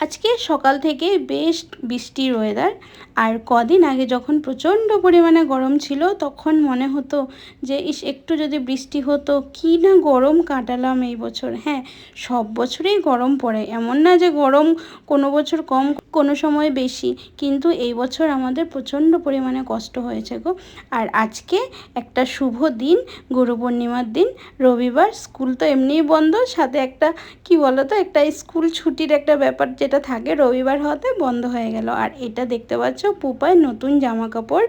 আজকে সকাল থেকে বেশ বৃষ্টির ওয়েদার আর কদিন আগে যখন প্রচণ্ড পরিমাণে গরম ছিল, তখন মনে হতো যে, ইস, একটু যদি বৃষ্টি হতো, কী না গরম কাটালাম এই বছর? হ্যাঁ সব বছরেই গরম পড়ে। এমন না যে গরম কোনো বছর কম কোনো সময় বেশি। কিন্তু এই বছর আমাদের প্রচণ্ড পরিমাণে কষ্ট হয়েছে গো। আর আজকে একটা শুভ দিন, গুরু পূর্ণিমার দিন। রবিবার স্কুল তো এমনিই বন্ধ, সাথে একটা, কি বলো তো একটা স্কুল ছুটির একটা ব্যাপার যেটা থাকে, রবিবার হতে বন্ধ হয়ে গেল। আর এটা দেখতে পাচ্ছ, পুপায় নতুন জামা কাপড়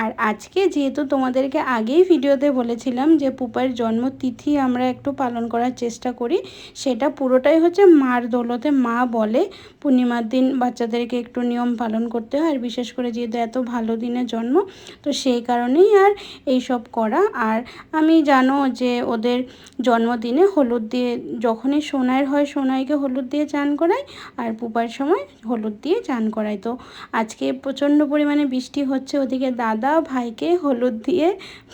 আর আজকে যেহেতু তোমাদেরকে আগেই ভিডিওতে বলেছিলাম যে পুপার জন্মতিথি আমরা একটু পালন করার চেষ্টা করি, সেটা পুরোটাই হচ্ছে মার দৌলতে মা বলে পূর্ণিমার দিন বাচ্চাদেরকে একটু নিয়ম পালন করতে হয়, আর বিশেষ করে যেহেতু এত ভালো দিনে জন্ম, তো সেই কারণেই আর এই সব করা। আর আমি জানো যে ওদের জন্মদিনে হলুদ দিয়ে, যখনই সোনার হয় সোনাইকে হলুদ দিয়ে চান করাই, আর পুপার সময় হলুদ দিয়ে চান করাই। তো আজকে প্রচণ্ড পরিমাণে বৃষ্টি হচ্ছে, ওদিকে দাদা ভাইকে হলুদ দিয়ে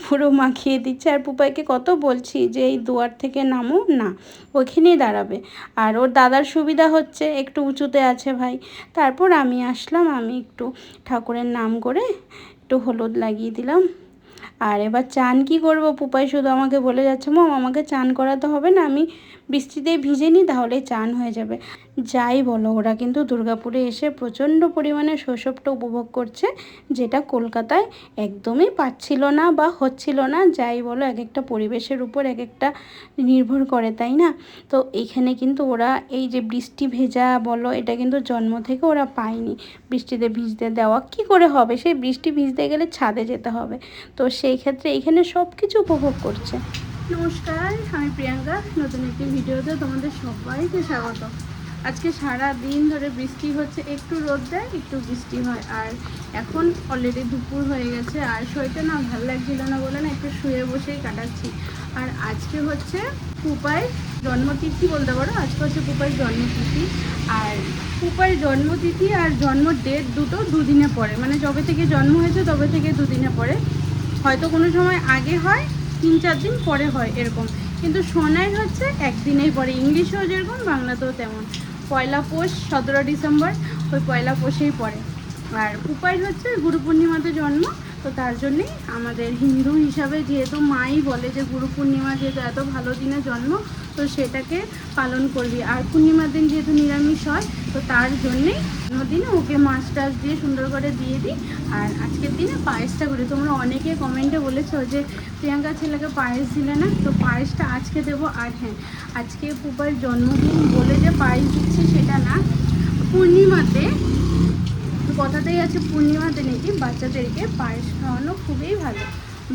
পুরো মাখিয়ে দিচ্ছে, আর পুপাইকে কত বলছি যে এই দুয়ার থেকে নামো, না, ওইখানেই দাঁড়াবে। আর ওর দাদার সুবিধা হচ্ছে, একটু উঁচুতে আছে ভাই তারপর আমি আসলাম, আমি একটু ঠাকুরের নাম করে একটু হলুদ লাগিয়ে দিলাম। আর এবার চান কি করব? পুপাই শুধু আমাকে বলে যাচ্ছে, মম, আমাকে চান করাতে হবে না, আমি বৃষ্টিতে ভিজে নিই তাহলে চান হয়ে যাবে। যাই বলো, ওরা কিন্তু দুর্গাপুরে এসে প্রচণ্ড পরিমাণে শৈশবটা উপভোগ করছে, যেটা কলকাতায় একদমই পাচ্ছিল না বা হচ্ছিল না। যাই বলো, এক একটা পরিবেশের উপর এক একটা নির্ভর করে, তাই না? তো এইখানে কিন্তু ওরা এই যে বৃষ্টি ভেজা বলো, এটা কিন্তু জন্ম থেকে ওরা পায়নি। বৃষ্টিতে ভিজতে দেওয়া কি করে হবে? সেই বৃষ্টি ভিজতে গেলে ছাদে যেতে হবে। তো সেই ক্ষেত্রে এখানে সব কিছু উপভোগ করছে। নমস্কার, আমি প্রিয়াঙ্কা, নতুন একটি ভিডিওতে তোমাদের সবাইকে স্বাগত। আজকে সারা দিন ধরে বৃষ্টি হচ্ছে, একটু রোদ দেয়, একটু বৃষ্টি হয়। আর এখন অলরেডি দুপুর হয়ে গেছে, আর শরীরটা না ভালো লাগছিল না বলে না একটু শুয়ে বসেই কাটাচ্ছি। আর আজকে হচ্ছে পুপাই জন্মতিথি বলতে পারো, আজকে হচ্ছে পুপাই জন্মতিথি। আর পুপাই জন্মতিথি আর জন্ম ডেট দুটো দুদিনে পরে মানে যবে থেকে জন্ম হয়েছে তবে থেকে দুদিনে পরে হয়তো কোনো সময় আগে হয় তিন চার দিন পরে হয় এরকম। কিন্তু সোনাই হচ্ছে একদিনেই পরে। ইংলিশেও যেরকম, বাংলাতেও তেমন। পয়লা পোষ, সতেরো ডিসেম্বর, ওই পয়লা পোষেই পড়ে। আর উপায় হচ্ছে গুরু পূর্ণিমাতে জন্ম, তো তার জন্যেই আমাদের হিন্দু হিসাবে যেহেতু মাই বলে যে গুরু পূর্ণিমা যেহেতু এত ভালো দিনে জন্ম তো সেটাকে পালন করবি। আর পূর্ণিমার দিন যেহেতু নিরামিষ হয়, তো তার জন্যেই দিনে ওকে মাছ টাছ দিয়ে সুন্দর করে দিয়ে দিই। আর আজকের দিনে পায়েসটা করি। তোমরা অনেকে কমেন্টে বলেছ যে, প্রিয়াঙ্কা ছেলেকে পায়েস দিলে না? তো পায়েসটা আজকে দেবো আর হ্যাঁ আজকে পুপার জন্মদিন বলে যে পায়েস দিচ্ছি সেটা না। পূর্ণিমাতে কথাতেই আছে, পূর্ণিমাতে নাকি বাচ্চাদেরকে পায়েস খাওয়ানো খুবই ভালো।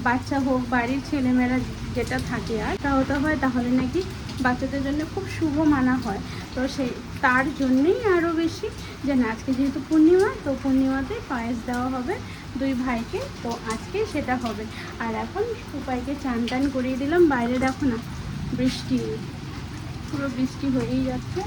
বাচ্চা হোক, বাড়ির ছেলেমেয়েরা যেটা থাকে আর তা হতে হয়, তাহলে নাকি বাচ্চাদের জন্য খুব শুভ মানা হয়। তো সেই, তার জন্যেই আরও বেশি যে না, আজকে যেহেতু পূর্ণিমা, তো পূর্ণিমাতে পায়েস দেওয়া হবে দুই ভাইকে, তো আজকে সেটা হবে। আর এখন উপায়কে চান টান করিয়ে দিলাম, বাইরে দেখো না, বৃষ্টি, পুরো বৃষ্টি হয়েই যাচ্ছে।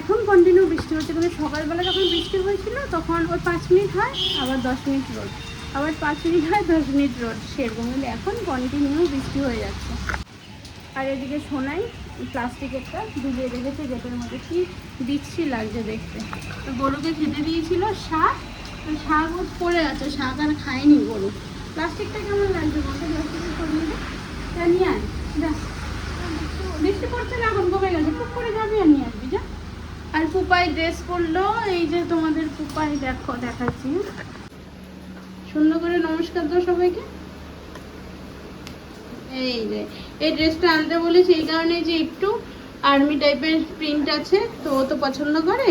এখন কন্টিনিউ বৃষ্টি হচ্ছে, কিন্তু সকালবেলা যখন বৃষ্টি হয়েছিল, তখন ওই পাঁচ মিনিট হয়, আবার দশ মিনিট রোড আবার পাঁচ মিনিট হয়, দশ মিনিট রোড সেরকম এখন কন্টিনিউ বৃষ্টি হয়ে যাচ্ছে। আর এদিকে সোনাই প্লাস্টিকেরটা ডুবিয়ে রেখেছে, গেটের মধ্যে কি বিচ্ছি লাগছে দেখতে। তো গরুকে খেতে দিয়েছিল শাক, তো শাক পড়ে আছে, শাক আর খায়নি গরু। প্লাস্টিকটা কেমন লাগছে বলতে? প্লাস্টিকের সরিয়ে তা নিয়ে দেখ বৃষ্টি পড়ছে না, এখন কমে গেছে? খুব করে যাবি আর নিয়ে আসবি, যা। আর পুপাই ড্রেস পরলো, এই যে তোমাদের পুপাই দেখো, দেখাচ্ছি? সুন্দর করে নমস্কার দাও সবাইকে। এই যে, এই ড্রেসটা আনতে বলেছি এই কারণে যে একটু আর্মি টাইপের প্রিন্ট আছে, তো ও তো পছন্দ করে,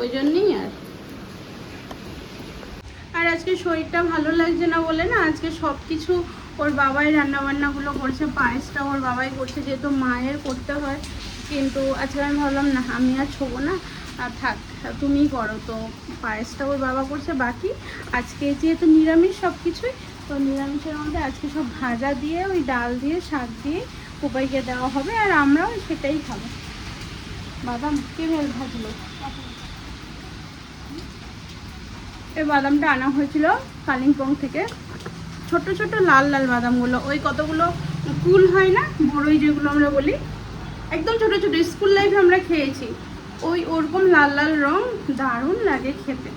ওই জন্যই আর। আর আজকে শরীরটা ভালো লাগছে না বলে না, আজকে সব কিছু ওর বাবাই রান্নাবান্নাগুলো করছে, পায়েসটা ওর বাবাই করছে, যেহেতু মায়ের করতে হয়, কিন্তু আজকে আমি ভাবলাম না, আমি আর ছোবো না, আর থাক, তুমিই করো, তো পায়েসটা ওর বাবা করছে, বাকি আজকে যেহেতু নিরামিষ সব কিছুই তো নিরামিষের মধ্যে আজকে সব ভাজা দিয়ে, ওই ডাল দিয়ে, শাক দিয়ে উপাইকে দেওয়া হবে আর আমরাও সেটাই খাব। বাদাম কে ভেল ভাজলো? এই বাদামটা আনা হয়েছিল কালিম্পং থেকে। ছোট ছোট লাল লাল বাদামগুলো, ওই কতগুলো কুল হয় না, বড়ই যেগুলো আমরা বলি, একদম ছোট ছোট, স্কুল লাইফে আমরা খেয়েছি। ওই ওরকম লাল লাল রং দারুণ লাগে খেতে।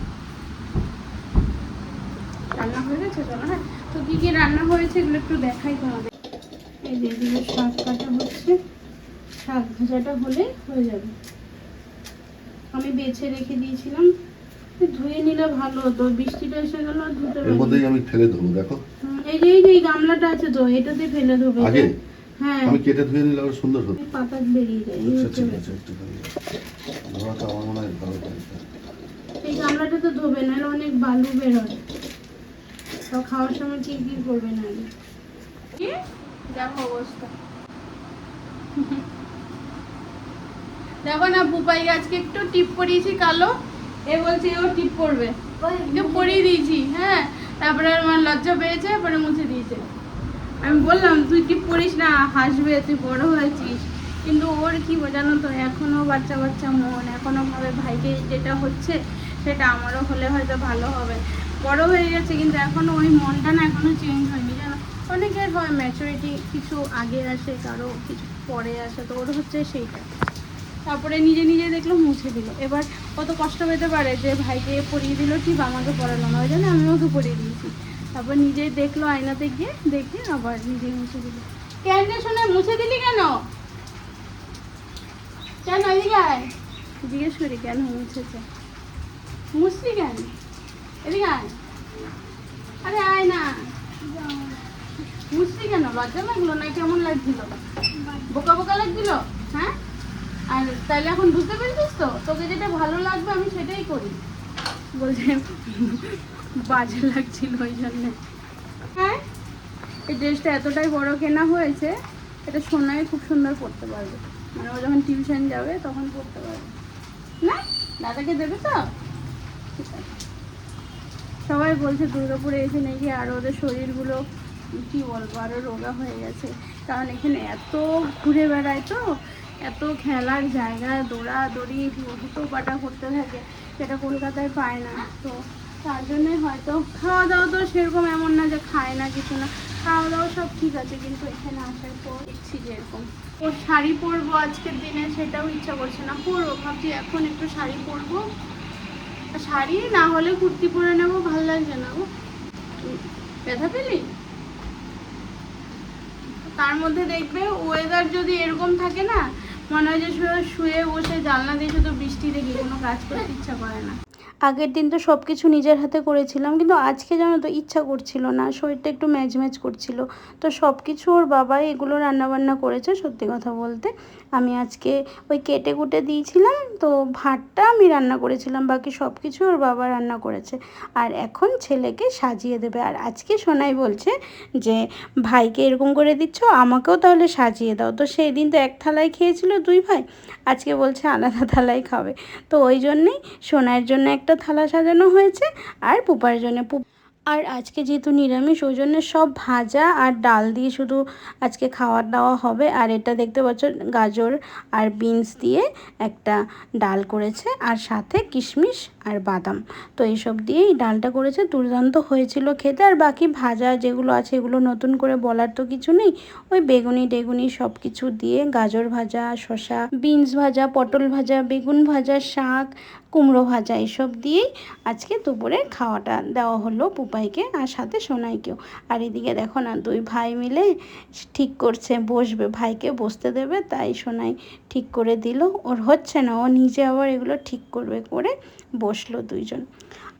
রান্না হয়ে গেছে চলো হ্যাঁ তো কি কি রান্না হয়েছে এগুলো একটু দেখাই তোমাদের। এই যে এদিকে শাক কাটা হচ্ছে। শাক ভাজাটা হলে হয়ে যাবে। আমি বেছে রেখে দিয়েছিলাম। ধুয়ে নিলে ভালো হতো। বৃষ্টিটা এসে গেল ধুতে এর মধ্যেই আমি ফেলে দেবো দেখো। এই যে এই গামলাটা আছে তো এটাতে ফেলে দেবে। আগে? হ্যাঁ। আমি কেটে ধুয়ে নিলে আরও সুন্দর এই পাতা বেরিয়ে যায় আচ্ছা ঠিক আমার মনে হয় ভালো এই গামলাটা তো ধোবে না অনেক বালু বেরোয়। তো খাওয়ার সময় কি করবে না কি? দেখো অবস্থা। দেখো না পুপাই আজকে একটু টিপ পরিয়েছি কালো। এ বলছে ও টিপ পরবে পরিয়ে দিয়েছি হ্যাঁ। তারপরে আমার লজ্জা পেয়েছে পরে মুছে দিয়েছে। আমি বললাম তুই টিপ পরিস না হাসবে তুই বড় হয়েছিস। কিন্তু ওর কি বোঝানো তো এখনও বাচ্চা বাচ্চা মন এখনও ভাবে ভাইকে যেটা হচ্ছে সেটা আমারও হলে হয়তো ভালো হবে। বড় হয়ে গেছে কিন্তু এখনও ওই মনটা না এখনও চেঞ্জ হয়নি জানো অনেকের হয় ম্যাচুরিটি কিছু আগে আসে, কারও কিছু পরে আসে, তো ওর হচ্ছে সেইটা। তারপরে নিজে নিজে দেখল মুছে দিল। এবার কত কষ্ট পেতে পারে যে ভাইকে পরিয়ে দিল ঠিক আমাকে পড়ালো না, ওই জন্য আমি ওকে পরিয়ে দিয়েছি। তারপর নিজেই দেখল আয়নাতে গিয়ে, দেখে আবার নিজেই মুছে দিল। কেন শোনা মুছে দিলি কেন? কেন এদিকে জিজ্ঞেস করি, কেন মুছেছে? মুছলি কেন? এদিকে আয়। আরে আয় না। মুছলি কেন? লজ্জা লাগল না? কেমন লাগছিল? বোকা বোকা লাগছিল? হ্যাঁ? আর তাহলে এখন বুঝতে পেরেছিস তো? তোকে যেটা ভালো লাগবে আমি সেটাই করি। বলছে, বাজে লাগছিল ওই জন্যে। হ্যাঁ? এই ড্রেসটা এতটাই বড় কেনা হয়েছে, এটা সোনায় খুব সুন্দর পরতে পারবে। মানে ও যখন টিউশন যাবে, তখন পড়তে পারবে। না? দাদাকে দেবে তো? সবাই বলছে দুর্গাপুরে এসে নাকি আরও ওদের শরীরগুলো, কি বলব আরও রোগা হয়ে গেছে। কারণ এখানে এত ঘুরে বেড়ায় তো, এত খেলার জায়গা, দৌড়াদৌড়ি হুটো পাটা করতে থাকে, সেটা কলকাতায় পায় না। তো তার জন্যই হয়তো খাওয়া দাওয়া তো সেরকম এমন না যে খায় না কিছু না। খাওয়া দাওয়া সব ঠিক আছে, কিন্তু এখানে আসার পর দেখছি যে এরকম। ওর শাড়ি পরবো আজকের দিনে, সেটাও ইচ্ছা করছে না। পরবো, ভাবছি এখন একটু শাড়ি পরবো। শাড়ি, না হলে কুর্তি পরে নেব, ভালো লাগছে না ব্যথা পেলি? তার মধ্যে দেখবে ওয়েদার যদি এরকম থাকে না, মনে হয় যে শুয়ে শুয়ে বসে জানলা দিয়ে শুধু বৃষ্টি দেখি, কোনো কাজ করতে ইচ্ছা করে না। আগের দিন তো সব কিছু নিজের হাতে করেছিলাম, কিন্তু আজকে জানো তো ইচ্ছা করছিল না, শরীরটা একটু ম্যাচ করছিল। তো সব কিছু ওর বাবাই এগুলো রান্নাবান্না করেছে সত্যি কথা বলতে। আমি আজকে ওই কেটে কুটে দিয়েছিলাম, তো ভাতটা আমি রান্না করেছিলাম, বাকি সব কিছু ওর বাবা রান্না করেছে। আর এখন ছেলেকে সাজিয়ে দেবে। আর আজকে সোনাই বলছে যে, ভাইকে এরকম করে দিচ্ছ, আমাকেও তাহলে সাজিয়ে দাও। তো সেই দিন তো এক থালায় খেয়েছিল দুই ভাই, আজকে বলছে আলাদা থালায় খাবে। তো ওই জন্যেই সোনাইয়ের জন্য একটা থালা সাজানো হয়েছে আর পুপার জন্য আর আজকে যেহেতু নিরামিষ, ওই জন্য সব ভাজা আর ডাল দিয়ে শুধু আজকে খাওয়া দাওয়া হবে। আর এটা দেখতে পাচ্ছ, গাজর আর বিনস দিয়ে একটা ডাল করেছে। আর সাথে কিশমিশ আর বাদাম। তো এইসব দিয়েই ডালটা করেছে। দুর্দান্ত হয়েছিল খেতে। আর বাকি ভাজা যেগুলো আছে, এগুলো নতুন করে বলার তো কিছু নেই। ওই বেগুনি টেগুনি সব কিছু দিয়ে গাজর ভাজা শশা বিনস ভাজা, পটল ভাজা, বেগুন ভাজা, শাক, কুমড়ো ভাজা এসব দিয়েই আজকে দুপুরে খাওয়াটা দেওয়া হলো পুপাইকে আর সাথে সোনাইকেও। আর এদিকে দেখো না, দুই ভাই মিলে ঠিক করছে, বসবে। ভাইকে বসতে দেবে, তাই সোনাই ঠিক করে দিল। ওর হচ্ছে না, ও নিজে আবার এগুলো ঠিক করবে করে বসল দুইজন।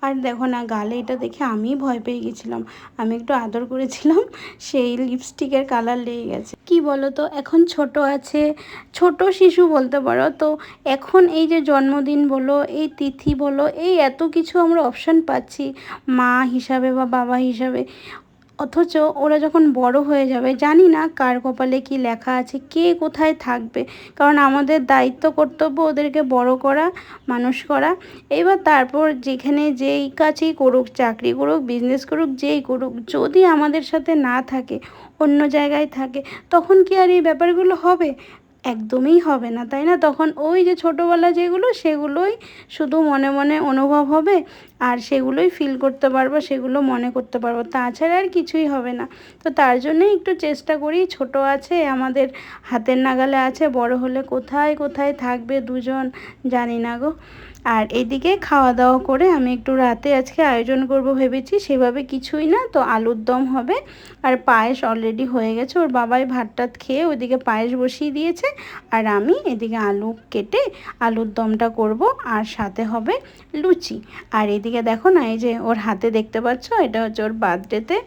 আর দেখো না, গালে এটা দেখে আমি ভয় পেয়ে গেছিলাম। আমি একটু আদর করেছিলাম, সেই লিপস্টিকের কালার লেগে গেছে। কি বলো তো এখন ছোট আছে, ছোট শিশু বলতে পারো। তো এখন এই যে জন্মদিন বলো, এই তিথি বলো, এই এত কিছু আমরা অপশান পাচ্ছি, মা হিসাবে বা বাবা হিসাবে। অথচ ওরা যখন বড় হয়ে যাবে, জানি না কার কপালে কি লেখা আছে, কে কোথায় থাকবে। কারণ আমাদের দায়িত্ব কর্তব্য ওদেরকে বড় করা, মানুষ করা। এবার তারপর যেখানে যেই কাছেই করুক, চাকরি করুক বিজনেস করুক, যেই করুক, যদি আমাদের সাথে না থাকে, অন্য জায়গায় থাকে, তখন কি আর এই ব্যাপারগুলো হবে? একদমই হবে না, তাই না? তখন ওই যে ছোটোবেলা যেগুলো, সেগুলোই শুধু মনে মনে অনুভব হবে আর সেগুলোই ফিল করতে পারব, সেগুলো মনে করতে পারব। তাছাড়া আর কিছুই হবে না। তো তার জন্যই একটু চেষ্টা করি, ছোট আছে, আমাদের হাতের নাগালে আছে, বড় হলে কোথায় কোথায় থাকবে দুজন জানি না গো। আর এদিকে খাওয়া দাওয়া করে আমি একটু রাতে আজকে আয়োজন করব ভেবেছি, সেভাবে কিছুই না, তো আলুর দম হবে। আর পায়েস অলরেডি হয়ে গেছে, ওর বাবাই ভাত টাত খেয়ে ওইদিকে পায়েস বসিয়ে দিয়েছে। আর আমি এদিকে আলু কেটে আলুর দমটা করব, আর সাথে হবে লুচি। আর এদিকে দেখো না, এই যে ওর হাতে দেখতে পাচ্ছ, এটা হচ্ছে ওর বার্থডেতে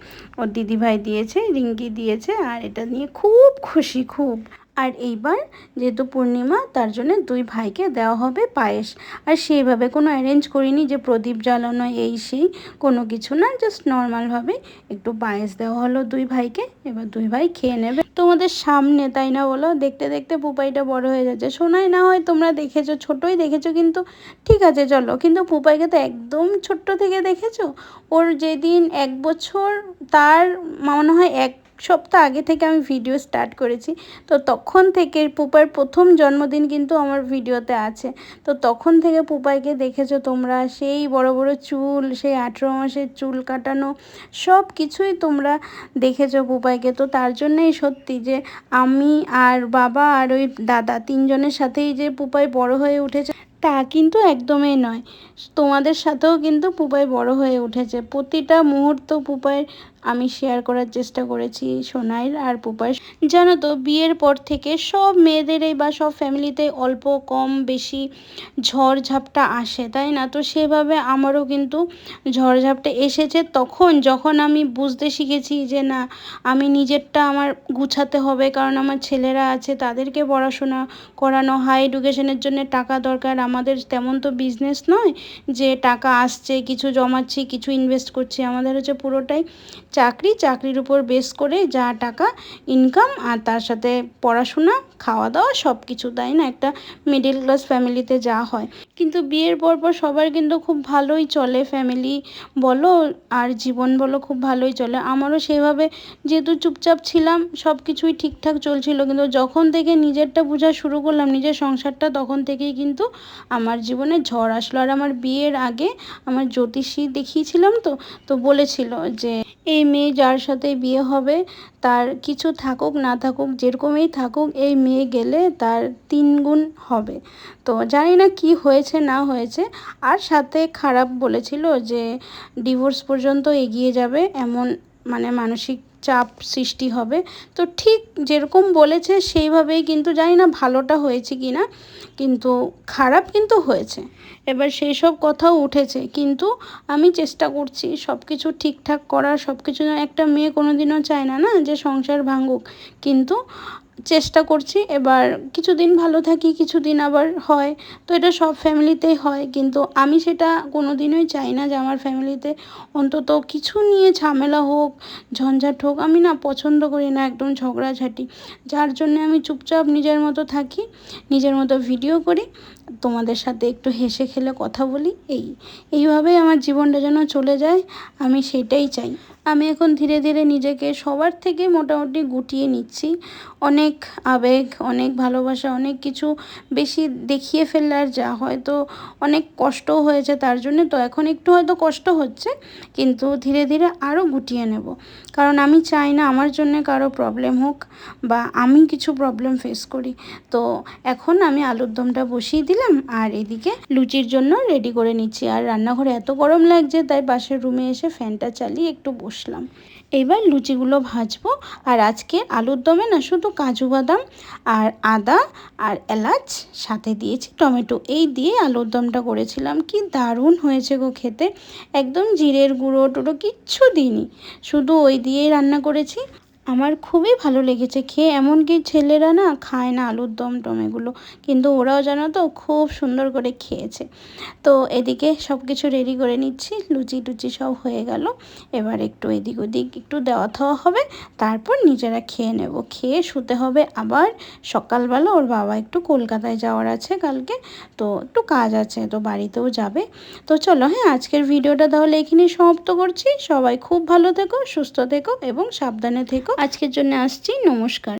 ওর দিদিভাই দিয়েছে, রিঙ্কি দিয়েছে, আর এটা নিয়ে খুব খুশি, খুব। আর এইবার যেহেতু পূর্ণিমা, তার জন্য দুই ভাইকে দেওয়া হবে পায়েস। আর সেইভাবে কোনো অ্যারেঞ্জ করিনি যে প্রদীপ জ্বালানো, এই সেই কোনো কিছু না জাস্ট নর্মালভাবে একটু পায়েস দেওয়া হলো দুই ভাইকে। এবার দুই ভাই খেয়ে নেবে। তোমাদের সামনে, তাই না বলো? দেখতে দেখতে পুপাইটা বড় হয়ে যাচ্ছে। শোনাই না হয় তোমরা দেখেছ, ছোটোই দেখেছ কিন্তু ঠিক আছে, চলো। কিন্তু পুপাইকে তো একদম ছোট্ট থেকে দেখেছ? ওর যেদিন এক বছর, তার মনে হয় এক সপ্তাহ আগে থেকে আমি ভিডিও স্টার্ট করেছি। তো তখন থেকে পুপার প্রথম জন্মদিন কিন্তু আমার ভিডিওতে আছে। তো তখন থেকে পুপাইকে দেখেছ তোমরা, সেই বড় বড় চুল, সেই আঠেরো মাসের চুল কাটানো সব কিছুই তোমরা দেখেছ পুপাইকে। তো তার জন্যই সত্যি যে আমি আর বাবা আর ওই দাদা তিনজনের সাথেই যে পুপাই বড় হয়ে উঠেছে, তা কিন্তু একদমই নয়। তোমাদের সাথেও কিন্তু পুপাই বড় হয়ে উঠেছে। প্রতিটা মুহূর্ত পুপাইয়ের আমি শেয়ার করার চেষ্টা করেছি সোনাইর আর পুপাই জানো তো, বিয়ের পর থেকে সব মেয়েদেরই বা সব ফ্যামিলিতে অল্প কম বেশি ঝড় ঝাপটা আসে, তাই না? তো সেভাবে আমারও কিন্তু ঝড় ঝাপটা এসেছে। তখন যখন আমি বুঝতে শিখেছি যে না, আমি নিজেরটা আমার গুছাতে হবে, কারণ আমার ছেলেরা আছে, তাদেরকে পড়াশোনা করানো হাই এডুকেশনের জন্য টাকা দরকার। আমাদের তেমন তো বিজনেস নয় যে টাকা আসছে, কিছু জমাচ্ছি, কিছু ইনভেস্ট করছি, আমাদের হচ্ছে পুরোটাই চাকরি, চাকরির উপর বেস করে যা টাকা ইনকাম আর তার সাথে পড়াশোনা খাওয়া দাওয়া সব কিছু তাই না? একটা মিডিল ক্লাস ফ্যামিলিতে যা হয়। কিন্তু বিয়ের পর পর সবার কিন্তু খুব ভালোই চলে ফ্যামিলি বলো? আর জীবন বলো, খুব ভালোই চলে। আমারও সেভাবে যেহেতু চুপচাপ ছিলাম সব কিছুই ঠিকঠাক চলছিল। কিন্তু যখন থেকে নিজেরটা বোঝা শুরু করলাম, নিজের সংসারটা, তখন থেকেই কিন্তু আমার জীবনে ঝড় আসলো। আর আমার বিয়ের আগে আমার জ্যোতিষী দেখিয়েছিলাম তো তো বলেছিল যে এই মেয়ে যার সাথে বিয়ে হবে, তার কিছু থাকুক, না থাকুক, যেরকমই থাকুক, এই মেয়ে গেলে তার তিন গুণ হবে। তো জানি না কি হয়েছে, না হয়েছে। আর সাথে খারাপ বলেছিল যে, ডিভোর্স পর্যন্ত এগিয়ে যাবে এমন মানে মানসিক চাপ সৃষ্টি হবে। তো ঠিক যেরকম বলেছে, সেইভাবেই কিন্তু জানি না ভালোটা হয়েছে কি না কিন্তু খারাপ কিন্তু হয়েছে। এবার সেই সব কথাও উঠেছে, কিন্তু আমি চেষ্টা করছি সব কিছু ঠিকঠাক করা সব কিছু একটা মেয়ে কোনো দিনও চায় না না, যে সংসার ভাঙুক। কিন্তু চেষ্টা করছি, এবার কিছুদিন ভালো থাকি, কিছুদিন আবার হয়। তো এটা সব ফ্যামিলিতেই হয়, কিন্তু আমি সেটা কোনো দিনই চাই না যে আমার ফ্যামিলিতে অন্তত কিছু নিয়ে ঝামেলা হোক, ঝঞ্ঝাট হোক, আমি না পছন্দ করি না একদম ঝগড়াঝাটি। যার জন্য আমি চুপচাপ নিজের মতো থাকি, নিজের মতো ভিডিও করি তোমাদের সাথে একটু হেসে খেলে কথা বলি? এই, এইভাবেই আমার জীবনটা যেন চলে যায়, আমি সেটাই চাই। আমি এখন ধীরে ধীরে নিজেকে সবার থেকে মোটামুটি গুটিয়ে নিচ্ছি। অনেক আবেগ, অনেক ভালোবাসা, অনেক কিছু বেশি দেখিয়ে ফেললে আর যা হয়তো অনেক কষ্টও হয়েছে তার জন্য, তো এখন একটু হয়তো কষ্ট হচ্ছে, কিন্তু ধীরে ধীরে আরও গুটিয়ে নেব। কারণ আমি চাই না আমার জন্য কারও প্রবলেম হোক বা আমি কিছু প্রবলেম ফেস করি। তো এখন আমি আলুর দমটা বসিয়ে দিলাম আর এদিকে লুচির জন্য রেডি করে নিচ্ছি। আর রান্নাঘরে এত গরম লাগছে, তাই পাশের রুমে এসে ফ্যানটা চালিয়ে একটু বসলাম। এবার লুচিগুলো ভাজবো। আর আজকে আলুর দমে না শুধু কাজু বাদাম আর আদা আর এলাচ, সাথে দিয়েছি টমেটো। এই দিয়ে আলুর দমটা করেছিলাম। কি দারুণ হয়েছে গো খেতে। একদম জিরের গুঁড়ো টুড়ো কিচ্ছু দিইনি। শুধু ওই দিয়েই রান্না করেছি। আমার খুবই ভালো লেগেছে। খেয়ে এমনকি ছেলেরা না খায় না আলুর দম টম এগুলো। কিন্তু ওরাও জানো তো খুব সুন্দর করে খেয়েছে। তো এদিকে সব কিছু রেডি করে নিচ্ছি। লুচি টুচি সব হয়ে গেল। এবার একটু এদিক ওদিক একটু দেওয়া থাওয়া হবে। তারপর নিজেরা খেয়ে নেব। খেয়ে শুতে হবে আবার। সকালবেলা ওর বাবা একটু কলকাতায় যাওয়ার আছে কালকে। তো একটু কাজ আছে তো বাড়িতেও যাবে। তো চলো হ্যাঁ আজকের ভিডিওটা তাহলে এখানে সমাপ্ত করছি। সবাই খুব ভালো থেকো, সুস্থ থেকো এবং সাবধানে থেকো। আজকের জন্য আসছি নমস্কার।